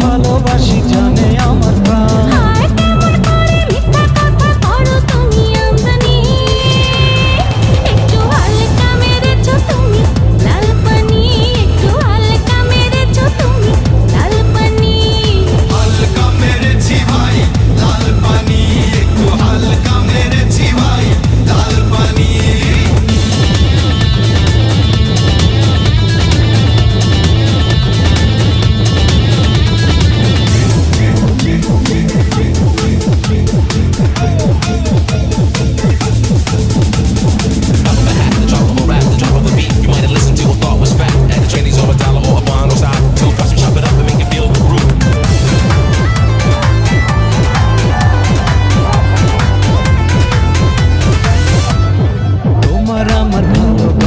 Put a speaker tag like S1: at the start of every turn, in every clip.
S1: ভালোবাসি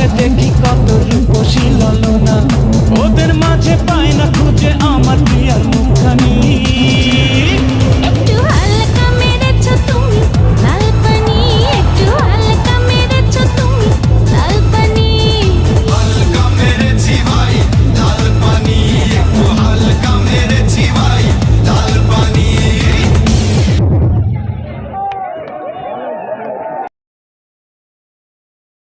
S1: Köpek kick